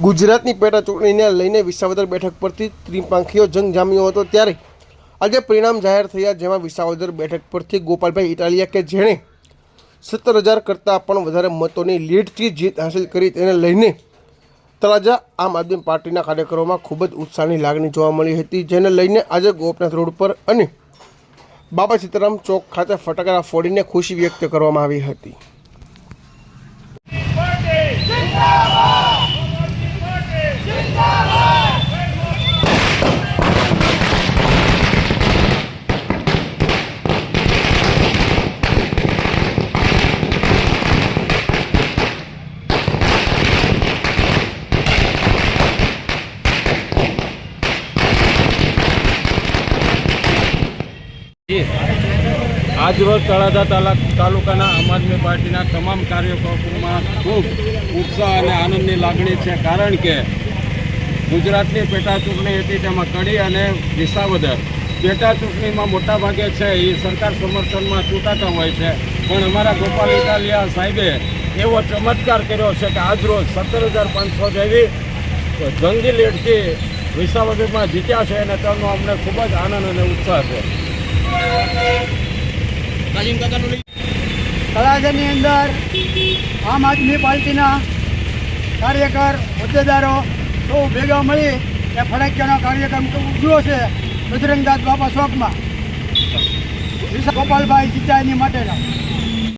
ગુજરાતની પેટા ચૂંટણીને લઈને વિસાવદર બેઠક પરથી ત્રિપાંખીઓ જંગ જામ્યો હતો ત્યારે આજે પરિણામ જાહેર થયા જેમાં વિસાવદર બેઠક પરથી ગોપાલભાઈ ઇટાલિયા કે જેણે સત્તર હજાર કરતાં પણ વધારે મતોની લીડથી જીત હાંસલ કરી તેને લઈને તળાજા આમ આદમી પાર્ટીના કાર્યકરોમાં ખૂબ જ ઉત્સાહની લાગણી જોવા મળી હતી, જેને લઈને આજે ગોપનાથ રોડ પર અને બાબા સીતારામ ચોક ખાતે ફટાકડા ફોડીને ખુશી વ્યક્ત કરવામાં આવી હતી. આજરોજ તળાજા તાલા તાલુકાના આમ આદમી પાર્ટીના તમામ કાર્યકરોમાં ખૂબ ઉત્સાહ અને આનંદની લાગણી છે. કારણ કે ગુજરાતની પેટા ચૂંટણી હતી, તેમાં કડી અને વિસાવદર પેટા ચૂંટણીમાં મોટાભાગે છે, એ સરકાર સમર્થનમાં ચૂંટાતા હોય છે. પણ અમારા ગોપાલ ઇટાલિયા સાહેબે એવો ચમત્કાર કર્યો છે કે આજરોજ સત્તર હજાર પાંચસો જેવી જંગી લીડથી વિસાવદરમાં જીત્યા છે અને તેનો અમને ખૂબ જ આનંદ અને ઉત્સાહ છે. તળાજાની અંદર આમ આદમી પાર્ટીના કાર્યકર, હોદ્દેદારો સૌ ભેગા મળી એ ફટાકિયાનો કાર્યક્રમ ઉજવ્યો છે બજરંગદાસ બાપા વિશા ગોપાલભાઈ જીતા એની માટેનો.